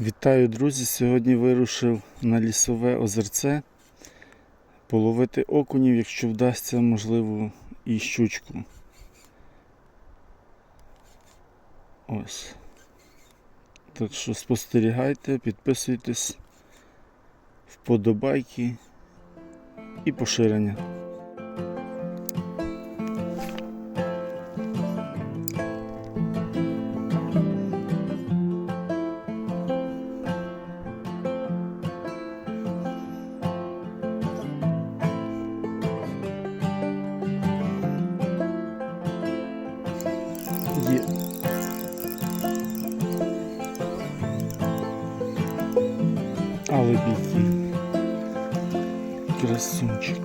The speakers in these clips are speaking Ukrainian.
Вітаю, друзі! Сьогодні вирушив на лісове озерце половити окунів, якщо вдасться, можливо, і щучку. Ось. Так що спостерігайте, підписуйтесь, вподобайки і поширення. Є. Але бійки. Красунчик.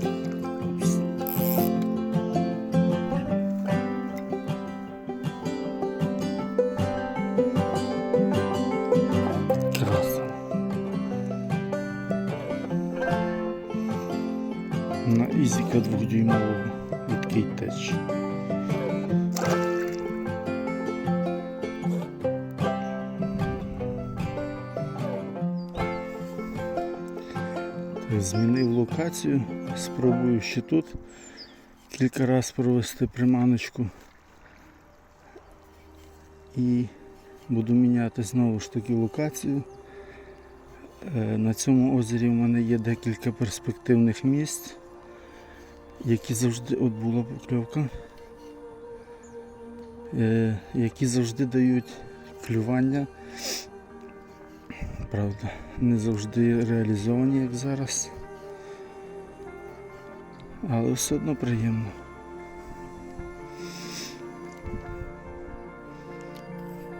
На ізіка двохдюймового від кейтеч. Змінив локацію, спробую ще тут кілька разів провести приманочку. І буду міняти знову ж таки локацію. Е, На цьому озері в мене є декілька перспективних місць, які завжди от була покльовка, е, які завжди дають клювання. Правда, не завжди реалізовані, як зараз. Але все одно приємно.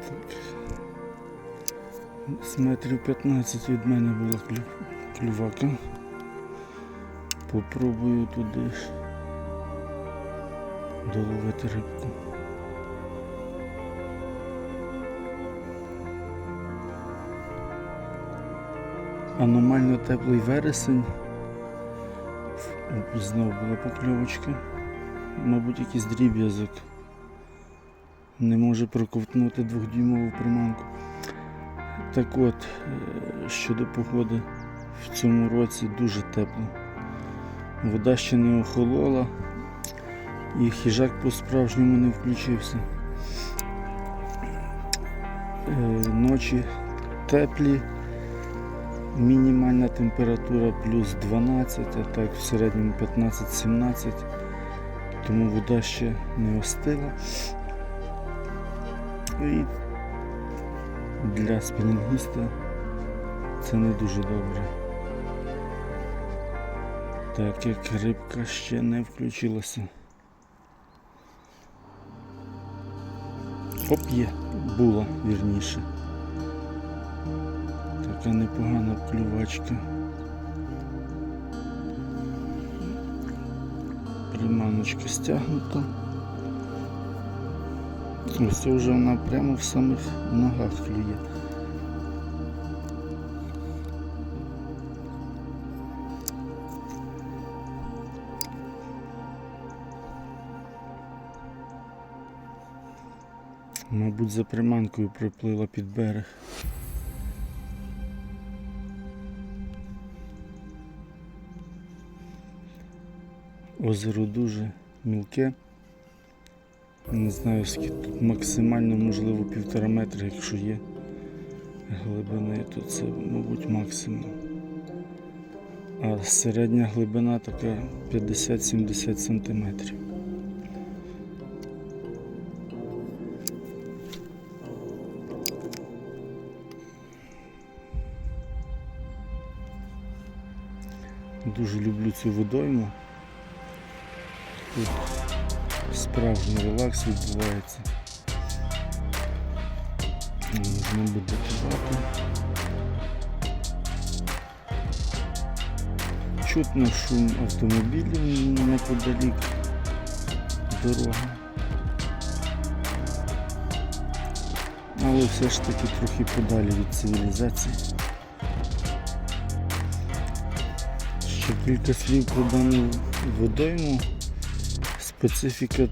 Так. З метрів 15 від мене була клю... клювака. Попробую туди ж доловити рибку. Аномально теплий вересень. Знову була покльовочка. Мабуть, якийсь дріб'язок. Не може проковтнути двохдюймову приманку. Так от, е, щодо погоди, в цьому році дуже тепло. Вода ще не охолола і хижак по-справжньому не включився. Е, Ночі теплі. Мінімальна температура плюс 12, а так в середньому 15-17, тому вода ще не остила. І для спінінгіста це не дуже добре. Так як рибка ще не включилася. Оп, є, була вірніше. Така непогана клювачка. Приманочка стягнута. Ось це вже вона прямо в самих ногах клює. Мабуть, за приманкою приплила під берег. Озеро дуже мілке. Не знаю, скільки тут максимально, можливо, півтора метра, якщо є глибини, то це, мабуть, максимум. А середня глибина така 50-70 сантиметрів. Дуже люблю цю водойму. Тут справжній релакс відбувається. Можна буде подати. Чутно шум автомобілів неподалік дороги. Але все ж таки трохи подалі від цивілізації. Ще кілька слів про дану водойму. Специфіка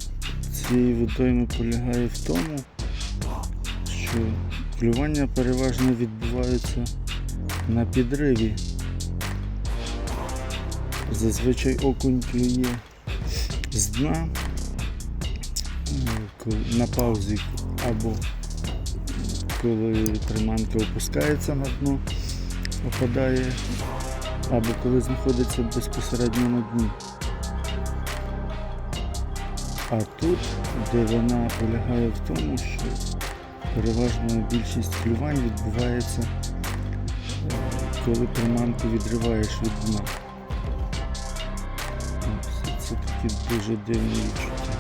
цієї водойми полягає в тому, що Клювання переважно відбуваються на підриві. Зазвичай окунь клює з дна, на паузі або коли приманка опускається на дно, опадає, або коли знаходиться безпосередньо на дні. А тут, де вона полягає в тому, що переважно більшість клювань відбувається, е, коли приманку відриваєш від дна. Це такі дуже дивні відчуття.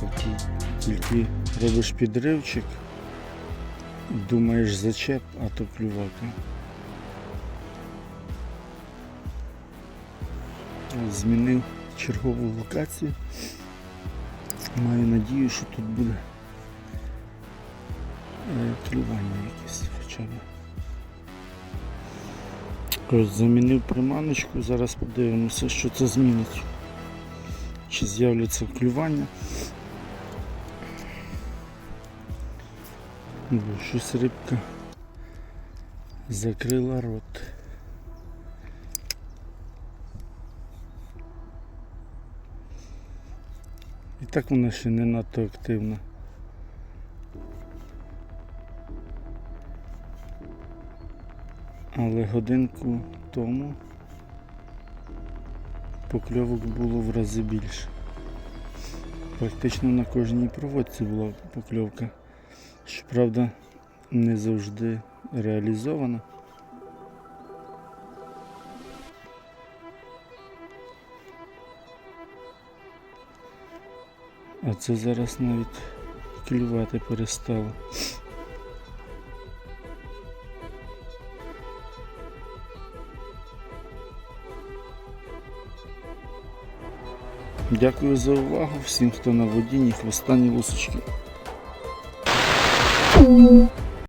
Такі, тільки робиш підривчик, думаєш зачеп, а то клювака. Змінив чергову локацію. Маю надію, що тут буде е, клювання якесь хоча б. Замінив приманочку, зараз подивимося, що це змінить. Чи з'являться клювання. Бо щось рибка закрила рот. І так вона ще не надто активна. Але годинку тому покльовок було в рази більше. Практично на кожній проводці була покльовка. Щоправда, не завжди реалізована. А це зараз навіть клювати перестало. Дякую за увагу всім, хто на воді, ні хвоста, лусочки.